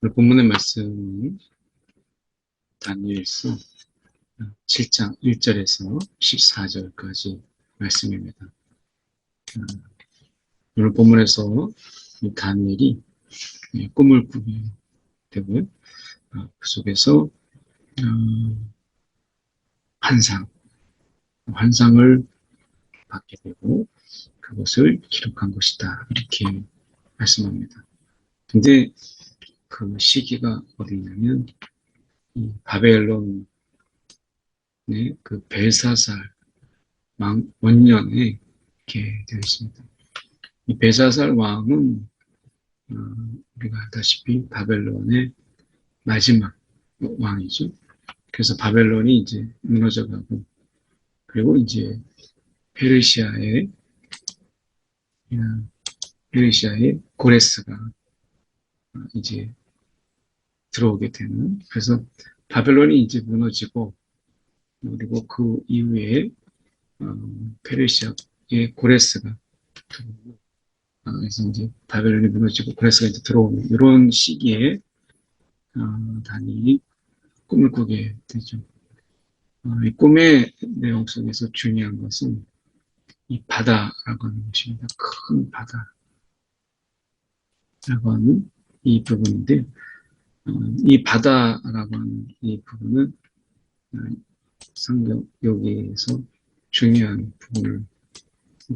오늘 본문의 말씀은 다니엘서 7장 1절에서 14절까지 말씀입니다. 어, 오늘 본문에서 이 다니엘이 예, 꿈을 꾸게 되고요. 어, 그 속에서 어, 환상, 환상을 받게 되고 그것을 기록한 것이다. 이렇게 말씀합니다. 근데 그 시기가 어디냐면 이 바벨론의 그 벨사살 왕 원년에 이렇게 되어 있습니다. 이 벨사살 왕은 어, 우리가 알다시피 바벨론의 마지막 왕이죠. 그래서 바벨론이 이제 무너져가고 그리고 이제 페르시아의 페르시아의 고레스가 어, 이제 들어오게 되는 그래서 바벨론이 이제 무너지고 그리고 그 이후에 어, 페르시아의 고레스가 들어오고 어, 그래서 이제 바벨론이 무너지고 고레스가 이제 들어오는 이런 시기에 어, 다니엘이 꿈을 꾸게 되죠. 어, 이 꿈의 내용 속에서 중요한 것은 이 바다라고 하는 것입니다. 큰 바다. 라고 하는 이 부분인데, 어, 이 바다라고 하는 이 부분은 어, 성경 여기에서 중요한 부분을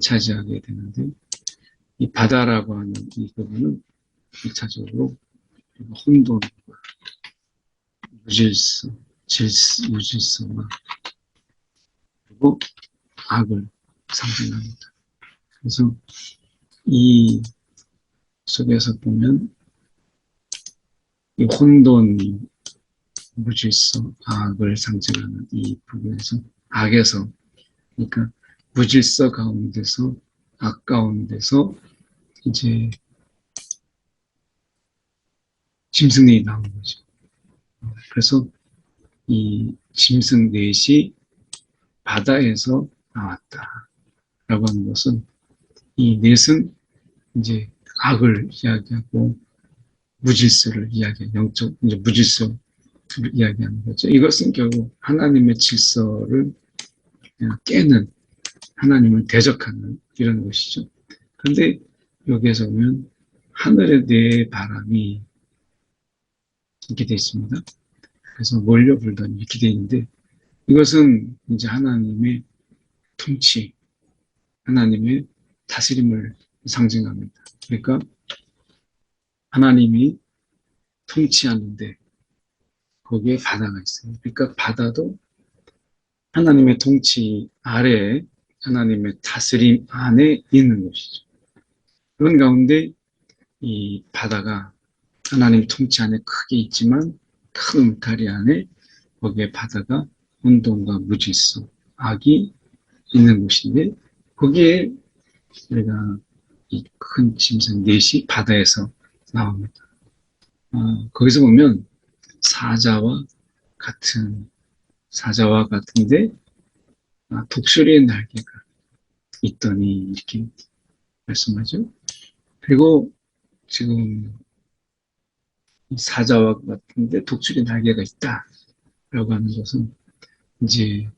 차지하게 되는데, 이 바다라고 하는 이 부분은 1차적으로 혼돈, 무질서, 질서, 무질서와 그리고 악을 상징합니다. 그래서 이 속에서 보면 이 혼돈, 무질서, 악을 상징하는 이 부분에서 악에서 그러니까 무질서 가운데서 악 가운데서 이제 짐승이 나온 거죠. 그래서 이 짐승 넷이 바다에서 나왔다. 라고 하는 것은 이 넷은 이제 악을 이야기하고 무질서를 이야기하는 영적 이제 무질서를 이야기하는 거죠. 이것은 결국 하나님의 질서를 깨는 하나님을 대적하는 이런 것이죠. 그런데 여기에서 보면 하늘의 네 바람이 이렇게 되어 있습니다. 그래서 몰려 불더니 이렇게 되어 있는데 이것은 이제 하나님의 통치, 하나님의 다스림을 상징합니다. 그러니까 하나님이 통치하는데 거기에 바다가 있어요. 그러니까 바다도 하나님의 통치 아래 하나님의 다스림 안에 있는 것이죠. 그런 가운데 이 바다가 하나님 통치 안에 크게 있지만 큰 울타리 안에 거기에 바다가 운동과 무질서, 악이 있는 곳인데 거기에 우리가 이 큰 짐승 넷이 바다에서 나옵니다. 어, 거기서 보면 사자와 같은 사자와 같은데 아, 독수리의 날개가 있더니 이렇게 말씀하죠. 그리고 지금 사자와 같은데 독수리 날개가 있다 라고 하는 것은 이제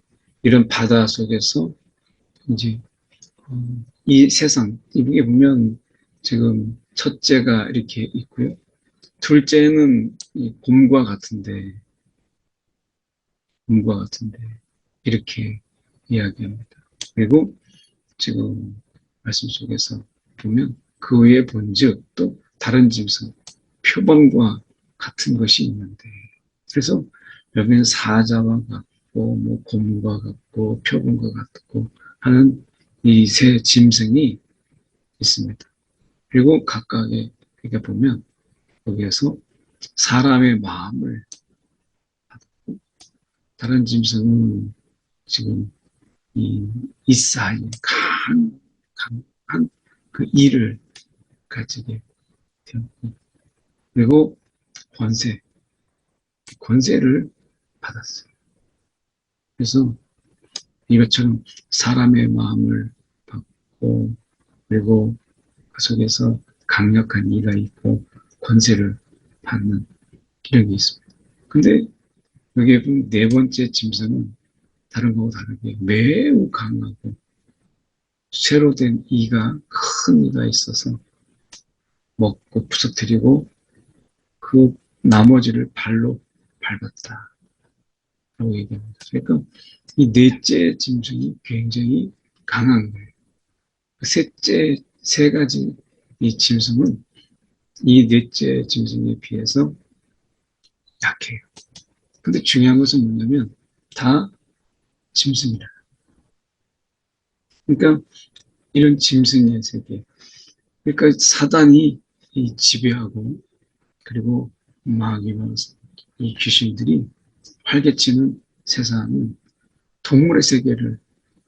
이런 바다 속에서 이제 어, 이 세상 이게 보면 지금 첫째가 이렇게 있고요. 둘째는 곰과 같은데 곰과 같은데 이렇게 이야기합니다. 그리고 지금 말씀 속에서 보면 그 위에 본즉 또 다른 짐승 표범과 같은 것이 있는데 그래서 여기는 사자와 같고 뭐 곰과 같고 표범과 같고 하는 이 세 짐승이 있습니다. 그리고 각각의 그게 보면 거기에서 사람의 마음을 받고 다른 짐승은 지금 이 이 사이 강, 강한 그 일을 가지게 되었고 그리고 권세 권세를 받았어요. 그래서 이것처럼 사람의 마음을 받고 그리고 그 속에서 강력한 이가 있고 권세를 받는 게 있습니다. 근데 보면 네 번째 짐승은 다른 거하고 다르게 매우 강하고 쇠로 된 이가 큰 이가 있어서 먹고 부서뜨리고 그 나머지를 발로 밟았다. 라고 얘기합니다. 그러니까 이 넷째 짐승이 굉장히 강한 거예요. 그 셋째 세 가지 이 짐승은 이 넷째 짐승에 비해서 약해요. 근데 중요한 것은 뭐냐면 다 짐승이라. 그러니까 이런 짐승의 세계. 그러니까 사단이 이 지배하고 그리고 마귀와 이 귀신들이 활개치는 세상은 동물의 세계를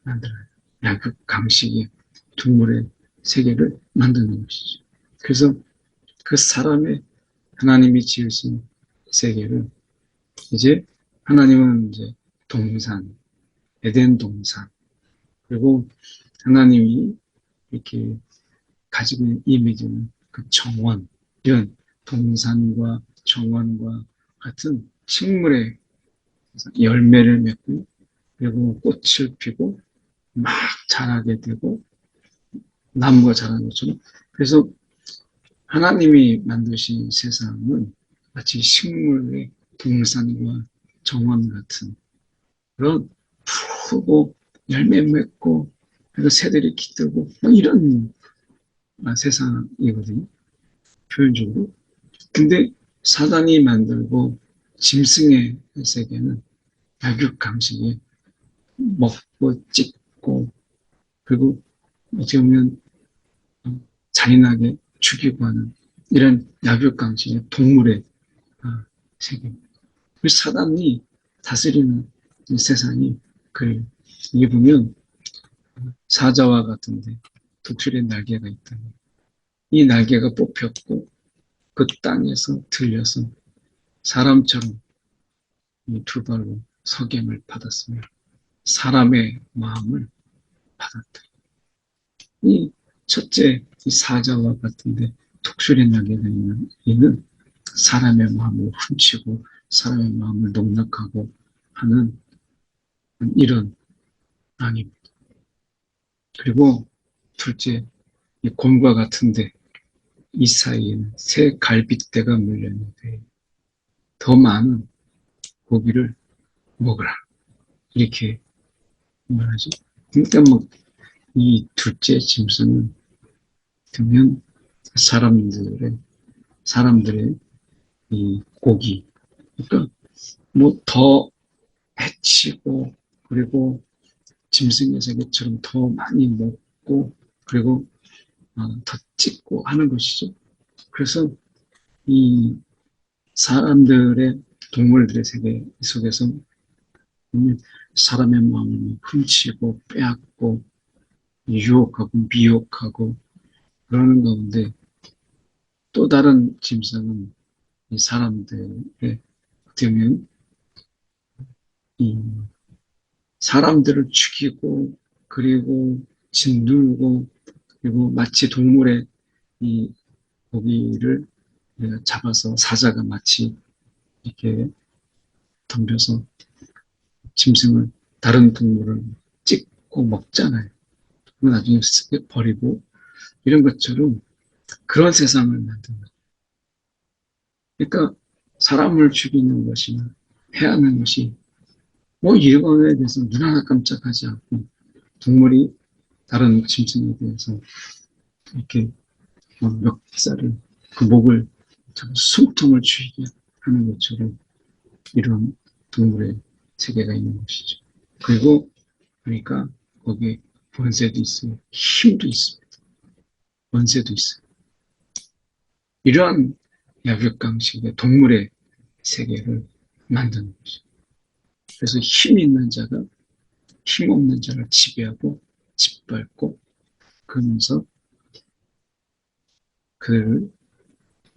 만들어요. 야극 강식의 동물의 세계를 만드는 것이죠. 그래서 그 사람의 하나님이 지으신 세계를 이제 하나님은 이제 동산, 에덴 동산, 그리고 하나님이 이렇게 가지고 있는 이미지는 그 정원, 이런 동산과 정원과 같은 식물의 열매를 맺고 그리고 꽃을 피고 막 자라게 되고 나무가 자라는 것처럼 그래서 하나님이 만드신 세상은 마치 식물의 동산과 정원 같은 그런 푸르고 열매 맺고 그래서 새들이 기뜨고 뭐 이런 세상이거든요. 표현적으로. 근데 사단이 만들고 짐승의 세계는 약육강식에 먹고 찢고 그리고 어떻게 보면 잔인하게 죽이고 하는 이런 약육강식의 동물의 세계입니다. 그 사단이 다스리는 세상이 그 이게 보면 사자와 같은데 독수리의 날개가 있다. 이 날개가 뽑혔고 그 땅에서 들려서 사람처럼 이두 발로 석임을 받았으며 사람의 마음을 받았다. 이 첫째 이 사자와 같은데 독수리 날개가 있는 이는 사람의 마음을 훔치고 사람의 마음을 농락하고 하는 이런 아닙니다. 그리고 둘째, 이 곰과 같은데 이 사이에는 새 갈빗대가 물렸는데 더 많은 고기를 먹으라. 이렇게 말하죠. 그러니까 뭐, 이 둘째 짐승은 그러면 사람들의, 사람들의 이 고기, 그러니까 뭐 더 해치고, 그리고 짐승의 세계처럼 더 많이 먹고, 그리고 어, 더 찍고 하는 것이죠. 그래서 이 사람들의 동물들의 세계 속에서 사람의 마음을 훔치고 빼앗고 유혹하고 미혹하고 그러는 가운데 또 다른 짐승은 이 사람들의 어떻게 보면 이 사람들을 죽이고 그리고 짓누르고 그리고 마치 동물의 이 고기를 잡아서 사자가 마치 이렇게 덤벼서 짐승을 다른 동물을 찍고 먹잖아요. 그리고 나중에 버리고 이런 것처럼 그런 세상을 만든 거죠. 그러니까 사람을 죽이는 것이나 해하는 것이 뭐 거에 대해서 눈 하나 깜짝하지 않고 동물이 다른 짐승에 대해서 이렇게 멱살을 그 목을 숨통을 쥐게 하는 것처럼 이런 동물의 세계가 있는 것이죠. 그리고 그러니까 거기에 번세도 있어요. 힘도 있습니다. 번세도 있어요. 이러한 약육강식의 동물의 세계를 만드는 거죠. 그래서 힘 있는 자가 힘 없는 자를 지배하고 짓밟고 그러면서 그를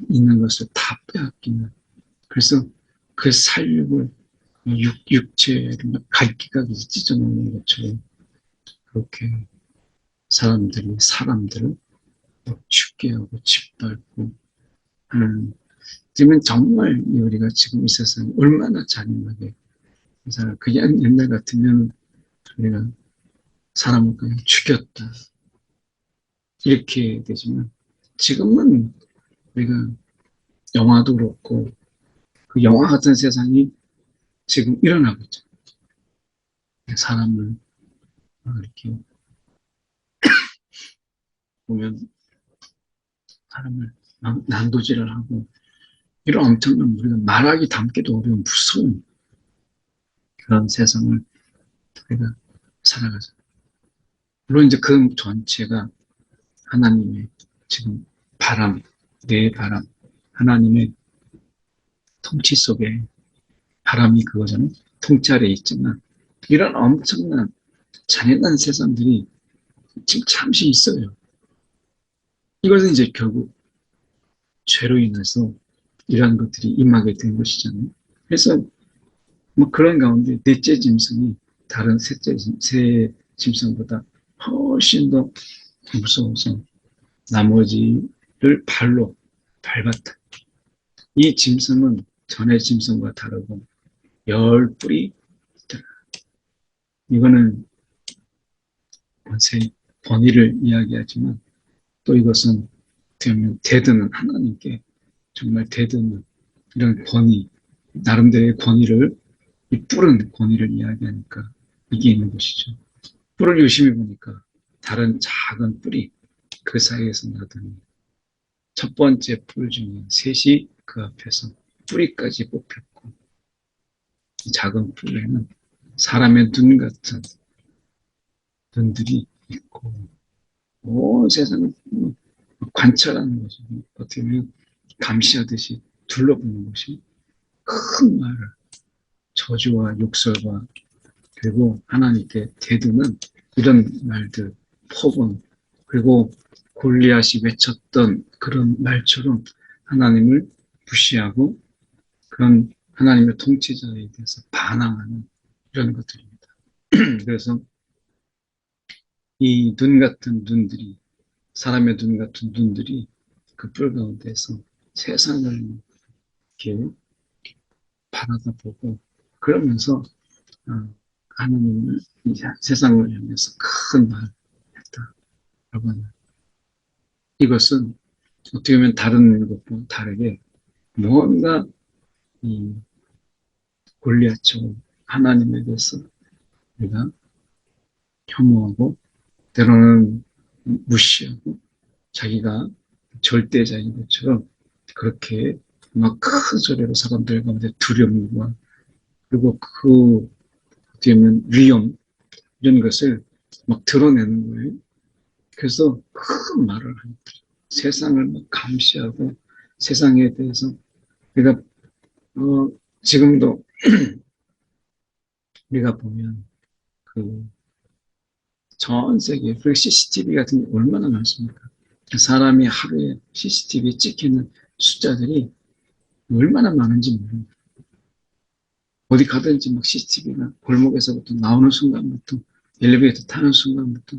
있는 것을 다 빼앗기는 그래서 그 살육을 육, 육체를 갈기가 찢어놓는 것처럼 그렇게 사람들이 사람들을 죽게 하고 짓밟고 하는 그러면 정말 우리가 지금 이 세상에 얼마나 잔인하게 살아. 그냥 옛날 같으면 우리가 사람을 그냥 죽였다. 이렇게 되지만 지금은 우리가 영화도 그렇고 그 영화 같은 세상이 지금 일어나고 있죠. 사람을 이렇게 보면 사람을 난도질을 하고 이런 엄청난 우리가 말하기 담기도 어려운 무서운 그런 세상을 우리가 살아가죠. 물론 이제 그 전체가 하나님의 지금 바람, 내 바람, 하나님의 통치 속에 바람이 그거잖아요. 통치 아래 있지만 이런 엄청난 잔인한 세상들이 지금 잠시 있어요. 이것은 이제 결국 죄로 인해서 이러한 것들이 임하게 된 것이잖아요. 그래서 뭐 그런 가운데 넷째 짐승이 다른 셋째 세 짐승보다 훨씬 더 무서워서 나머지를 발로 밟았다. 이 짐승은 전의 짐승과 다르고 열 뿔이 있더라. 이거는 권세 권위를 이야기하지만 또 이것은 되면 대드는 하나님께 정말 대드는 이런 권위 나름대로의 권위를 이 뿔은 권위를 이야기하니까 이게 있는 것이죠. 뿔을 유심히 보니까 다른 작은 뿔이 그 사이에서 나더니 첫 번째 뿔 중에 셋이 그 앞에서 뿌리까지 뽑혔고 작은 뿔에는 사람의 눈 같은 눈들이 있고 온 세상을 관찰하는 거죠. 어떻게 보면 감시하듯이 둘러보는 것이 큰 말을 저주와 욕설과 그리고 하나님께 대드는 이런 말들 폭언 그리고 골리앗이 외쳤던 그런 말처럼 하나님을 무시하고 그런 하나님의 통치자에 대해서 반항하는 이런 것들입니다. 그래서 이 눈 같은 눈들이 사람의 눈 같은 눈들이 그 뿔 가운데서 세상을 이렇게 바라다 보고 그러면서 어, 하나님을 세상을 향해서 큰 말을 했다. 여러분 이것은 어떻게 보면 다른 것과 다르게 뭔가 이 골리앗처럼 하나님에 대해서 우리가 혐오하고 때로는 무시하고 자기가 절대자인 것처럼 그렇게 막 큰 소리로 사람들 가운데 두려움과 그리고 그 어떻게 보면 위험 이런 것을 막 드러내는 거예요. 그래서 큰 말을 합니다. 세상을 막 감시하고 세상에 대해서 우리가 어, 지금도 우리가 보면 그 전 세계 그 CCTV 같은 게 얼마나 많습니까? 사람이 하루에 CCTV 찍히는 숫자들이 얼마나 많은지 모릅니다. 어디 가든지 막 CCTV가 골목에서부터 나오는 순간부터 엘리베이터 타는 순간부터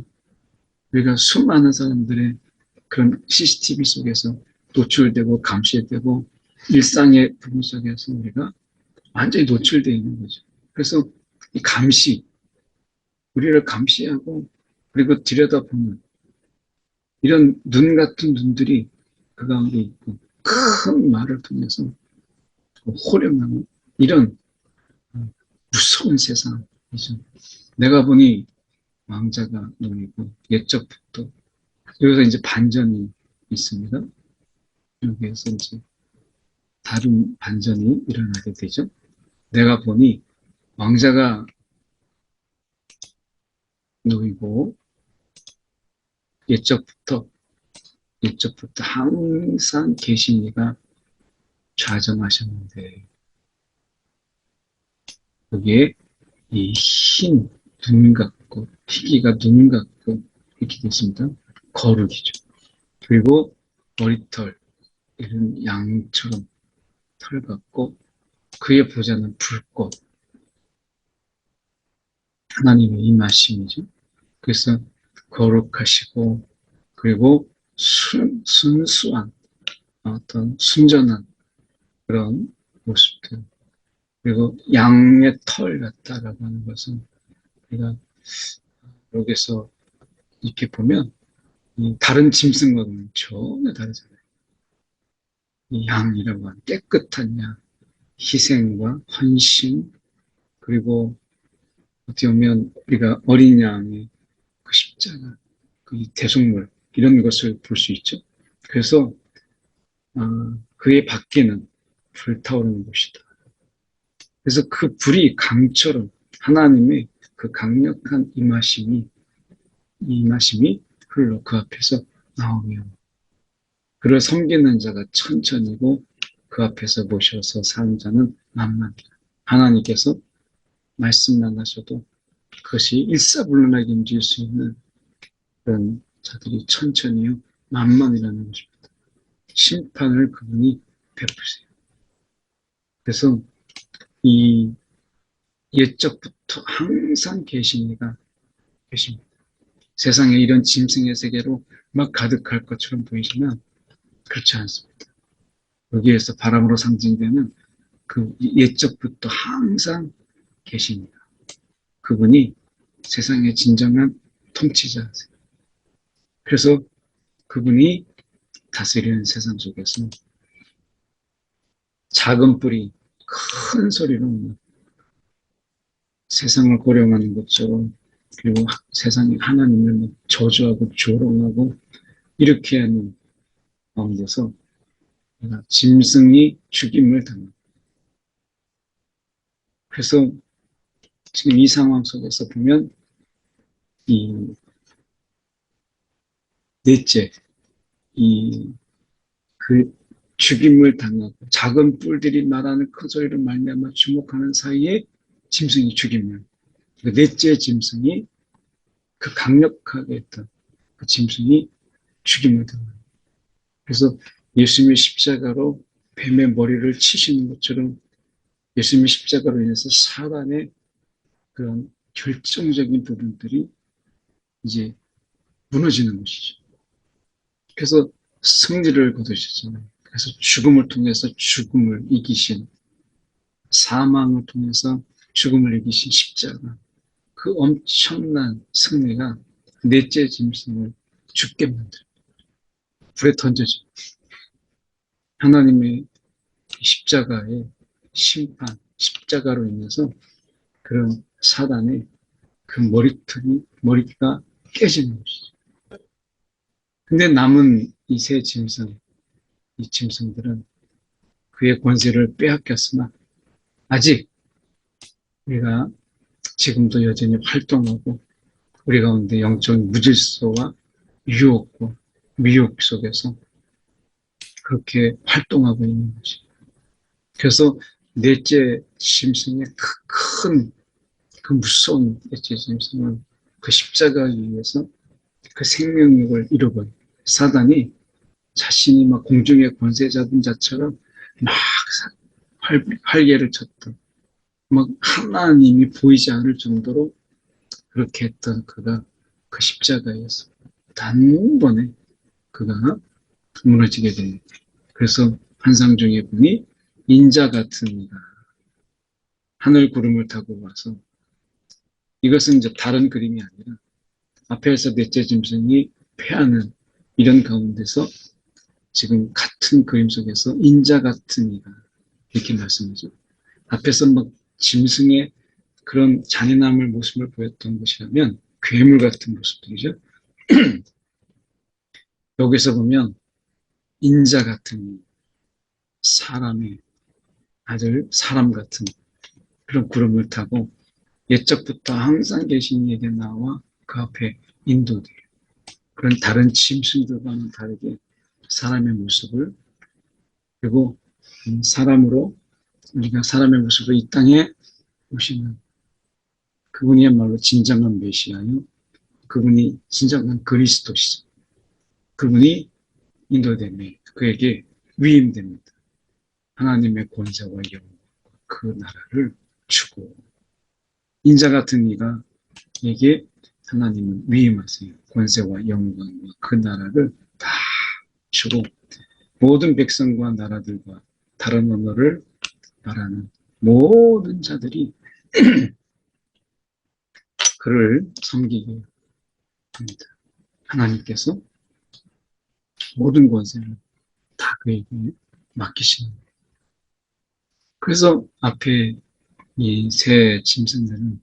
우리가 수많은 사람들의 그런 CCTV 속에서 노출되고 감시되고 일상의 부분 속에서 우리가 완전히 노출되어 있는 거죠. 그래서 이 감시, 우리를 감시하고 그리고 들여다보는 이런 눈 같은 눈들이 그 가운데 있고 큰 말을 통해서 호령하는 이런 무서운 세상이죠. 내가 보니 왕자가 놓이고 옛적부터 여기서 이제 반전이 있습니다. 여기에서 이제 다른 반전이 일어나게 되죠. 내가 보니 왕자가 놓이고 옛적부터 옛적부터 항상 계신 이가 좌정하셨는데 거기에 이흰 눈 같고 희기가 눈 같고 이렇게 됐습니다. 거룩이죠. 그리고 머리털 이런 양처럼 털 같고 그의 보자는 불꽃 하나님의 임하심이죠. 그래서 거룩하시고 그리고 순, 순수한 어떤 순전한 그런 모습들. 그리고 양의 털 같다라고 하는 것은 우리가 여기서 이렇게 보면 이 다른 짐승과는 전혀 다르잖아요. 이 양이라고 하는 깨끗한 양, 희생과 헌신, 그리고 어떻게 보면 우리가 어린 양의 그 십자가, 그 대속물 이런 것을 볼 수 있죠. 그래서 어, 그의 밖에는 불타오르는 곳이다. 그래서 그 불이 강처럼 하나님의 그 강력한 임하심이 임하심이 흘러 그 앞에서 나오며 그를 섬기는 자가 천천히고 그 앞에서 모셔서 사는 자는 만만이다. 하나님께서 말씀만 하셔도 그것이 일사불란하게 움직일 수 있는 그런 자들이 천천히요 만만이라는 것입니다. 심판을 그분이 베푸세요. 그래서 이 옛적부터 항상 계시니가 계십니다. 세상에 이런 짐승의 세계로 막 가득할 것처럼 보이지만 그렇지 않습니다. 여기에서 바람으로 상징되는 그 옛적부터 항상 계십니다. 그분이 세상의 진정한 통치자세요. 그래서 그분이 다스리는 세상 속에서 작은 뿌리 큰 소리로 세상을 고령하는 것처럼 그리고 세상에 하나님을 저주하고 조롱하고 이렇게 하는 가운데서 짐승이 죽임을 당합니다. 그래서 지금 이 상황 속에서 보면 이 넷째 이 그 죽임을 당하고 작은 뿔들이 말하는 큰 소리를 말미암아 주목하는 사이에 짐승이 죽임을 그 넷째 짐승이 그 강력하게 했던 그 짐승이 죽임을 당합니다. 그래서 예수님의 십자가로 뱀의 머리를 치시는 것처럼 예수님의 십자가로 인해서 사단의 그런 결정적인 부분들이 이제 무너지는 것이죠. 그래서 승리를 거두셨잖아요. 그래서 죽음을 통해서 죽음을 이기신 사망을 통해서 죽음을 이기신 십자가 그 엄청난 승리가 넷째 짐승을 죽게 만들어 불에 던져져 하나님의 십자가의 심판, 십자가로 인해서 그런 사단의 그 머리털이, 머리가 깨지는 것이죠. 근데 남은 이 세 짐승, 이 짐승들은 그의 권세를 빼앗겼으나 아직 우리가 지금도 여전히 활동하고 우리 가운데 영적 무질서와 유혹과 미혹 속에서 그렇게 활동하고 있는 것이. 그래서 넷째 짐승의 큰, 그 무서운 짐승은 그 십자가 위에서 그 생명력을 잃어버린 사단이 자신이 막 공중의 권세 잡은 자처럼 막 활, 활개를 쳤던 막 하나님이 보이지 않을 정도로 그렇게 했던 그가 그 십자가에서 단번에 그가 무너지게 됩니다. 그래서 중에 보니 인자 같은 이가 하늘 구름을 타고 와서 이것은 이제 다른 그림이 아니라 앞에서 넷째 짐승이 패하는 이런 가운데서 지금 같은 그림 속에서 인자 같은 이가 이렇게 말씀하죠. 앞에서 막 짐승의 그런 잔인함을 모습을 보였던 것이라면 괴물 같은 모습들이죠. 여기서 보면 인자 같은 사람의 아들, 사람 같은 그런 구름을 타고 옛적부터 항상 계신 이에게 나와 그 앞에 인도돼요. 그런 다른 짐승들과는 다르게 사람의 모습을 그리고 사람으로 우리가 사람의 모습으로 이 땅에 오시는 그분이야말로 진정한 메시아요. 그분이 진정한 그리스도시죠. 그분이 인도되며 그에게 위임됩니다. 하나님의 권세와 영광 그 나라를 주고 인자 같은 이가 에게 하나님은 위임하세요. 권세와 영광과 그 나라를 다 주고 모든 백성과 나라들과 다른 언어를 말하는 모든 자들이 그를 섬기게 합니다. 하나님께서 모든 권세를 다 그에게 맡기시는 거예요. 그래서 앞에 이 새 짐승들은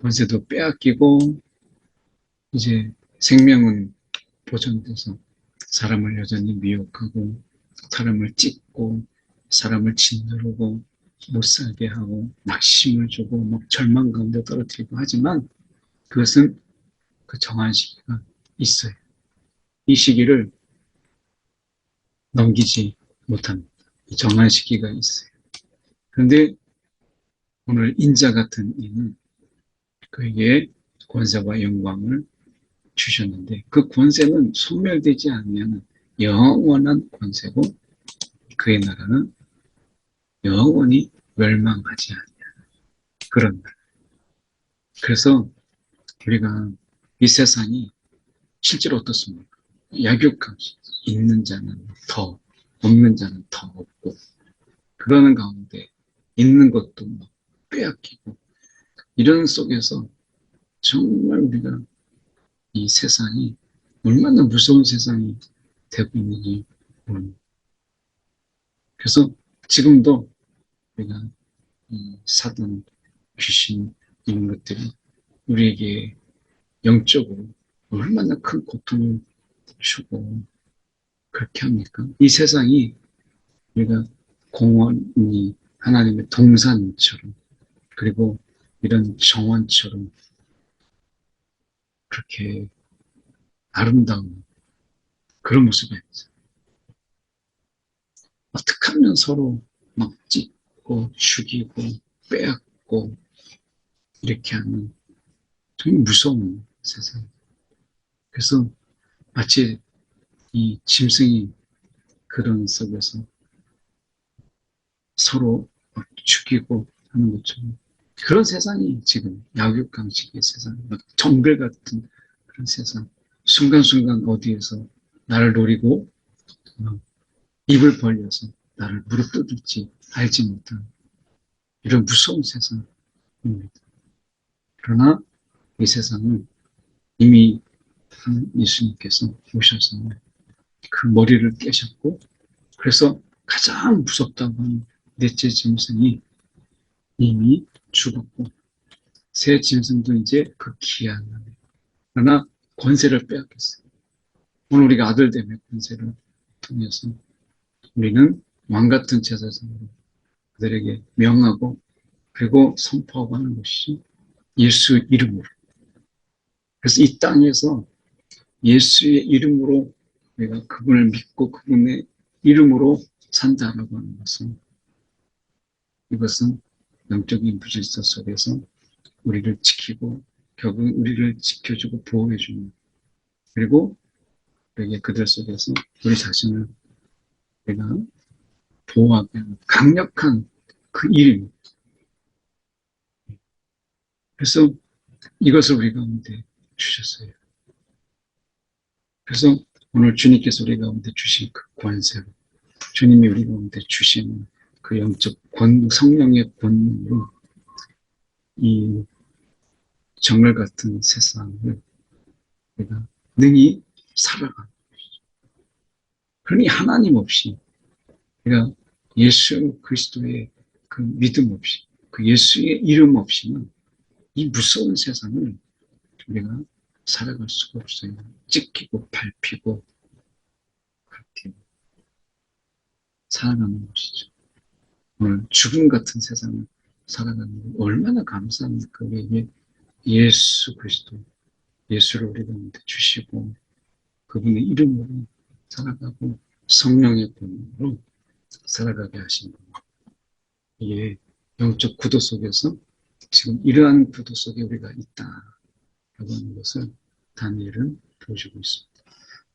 권세도 빼앗기고 이제 생명은 보존돼서 사람을 여전히 미혹하고 사람을 찢고 사람을 짓누르고 못 살게 하고 낙심을 주고 막 절망 가운데 떨어뜨리고 하지만 그것은 그 정한 시기가 있어요. 이 시기를 넘기지 못합니다. 정한 시기가 있어요. 그런데 오늘 인자 같은 이는 그에게 권세와 영광을 주셨는데 그 권세는 소멸되지 않으면 영원한 권세고 그의 나라는 영원히 멸망하지 않냐 그런 날. 그래서 우리가 이 세상이 실제로 어떻습니까? 약육강식 있는 자는 더 없는 자는 더 없고 그러는 가운데 있는 것도 막 빼앗기고 이런 속에서 정말 우리가 이 세상이 얼마나 무서운 세상이 되고 있는지 모릅니다. 그래서 지금도 우리가 이 사단, 귀신 이런 것들이 우리에게 영적으로 얼마나 큰 고통을 주고 그렇게 합니까? 이 세상이 우리가 공원이 하나님의 동산처럼 그리고 이런 정원처럼 그렇게 아름다운 그런 모습이 아니죠. 어떻게 하면 서로 막 찢고 죽이고 빼앗고 이렇게 하는 정말 무서운 세상. 그래서 마치 이 짐승이 그런 속에서 서로 막 죽이고 하는 것처럼 그런 세상이 지금 약육강식의 세상, 막 정글 같은 그런 세상. 순간순간 어디에서 나를 노리고 막 입을 벌려서 나를 무릎 뜯을지 알지 못한 이런 무서운 세상입니다. 그러나 이 세상은 이미 예수님께서 오셔서 그 머리를 깨셨고 그래서 가장 무섭다고 하는 넷째 짐승이 이미 죽었고 새 짐승도 이제 그 기한 날 그러나 권세를 빼앗겼어요. 오늘 우리가 아들됨의 권세를 통해서 우리는 왕 같은 제사장으로 그들에게 명하고 그리고 선포하고 하는 것이 예수 이름으로 그래서 이 땅에서 예수의 이름으로 우리가 그분을 믿고 그분의 이름으로 산다라고 하는 것은 이것은 영적인 부질서 속에서 우리를 지키고 결국 우리를 지켜주고 보호해주는 그리고 우리에게 그들 속에서 우리 자신을 우리가 보호하게 하는 강력한 그 이름 그래서 이것을 우리 가운데 주셨어요. 그래서 오늘 주님께서 우리 가운데 주신 그 권세로 주님이 우리 가운데 주신 그 영적 권, 성령의 권능으로 이 정글 같은 세상을 우리가 능히 살아가는 것이죠. 그러니 하나님 없이 우리가 예수 그리스도의 그 믿음 없이 그 예수의 이름 없이는 이 무서운 세상을 우리가 살아갈 수가 없어요. 찍히고 밟히고 그렇게 살아가는 것이죠. 오늘 죽음 같은 세상을 살아가는 게 얼마나 감사합니까? 우리에게 예수 그리스도, 예수를 우리 가운데 주시고 그분의 이름으로 살아가고 성령의 본으로 살아가게 하신 분. 이게 영적 구도 속에서 지금 이러한 구도 속에 우리가 있다. 라고 하는 것을 다니엘은 보여주고 있습니다.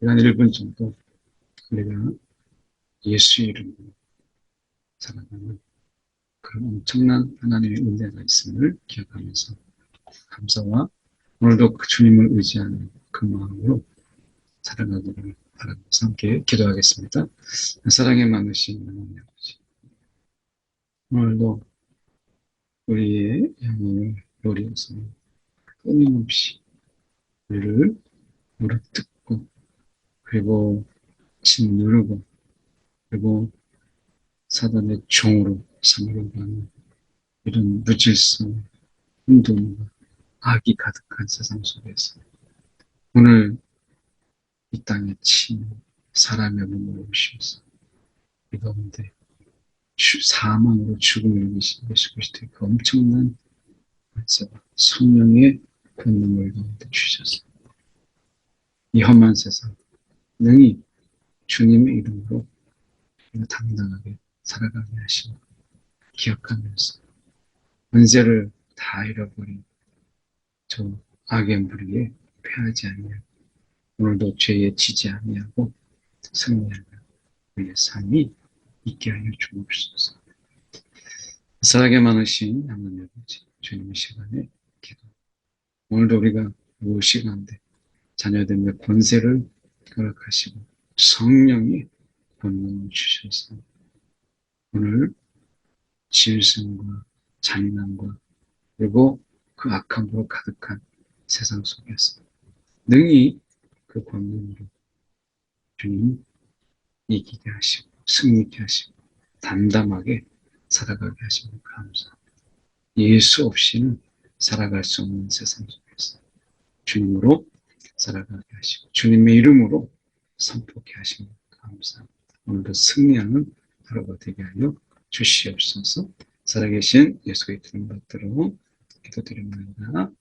한 1분 정도 우리가 예수 이름으로 살아가는 그런 엄청난 하나님의 은혜가 있음을 기억하면서 감사와 오늘도 그 주님을 의지하는 그 마음으로 살아가기를 바라면서 함께 기도하겠습니다. 사랑에 많으신 하나님 아버지 오늘도 우리의 영혼을 노리어서 끊임없이 우리를 물어뜯고 그리고 짓누르고 그리고 사단의 종으로 삼으려고 하는 이런 무질서 운동과 악이 가득한 세상 속에서 오늘 이 땅에 친 사람의 몸을 오셔서. 이 가운데 주- 사망으로 죽음을 이기신 예수 그리스도의 그 엄청난 성령의 권능을 가운데 주셔서 이 험한 세상 능히 주님의 이름으로 당당하게 살아가게 하시고 기억하면서 은세를 다 잃어버린 저 악의 무리에 패하지 아니하고 오늘도 죄에 지지 아니하고 승리하는 우리의 삶이 있게 하여 주옵소서. 사랑에 많으신 하나님 아버지 주님의 시간에 기도 오늘도 우리가 무엇이 가운데 자녀됨의 권세를 허락하시고 성령이 권능을 주셔서 오늘 질승과 잔인함과 그리고 그 악함으로 가득한 세상 속에서 능히 그 권능으로 주님 이기게 하시고 승리케 하시고 담담하게 살아가게 하시면 감사합니다. 예수 없이는 살아갈 수 없는 세상 속에서 주님으로 살아가게 하시고 주님의 이름으로 선포케 하시면 감사합니다. 오늘도 승리하는 하루가 되게 하여 주시옵소서 살아계신 예수의 이름 받들어 기도드립니다.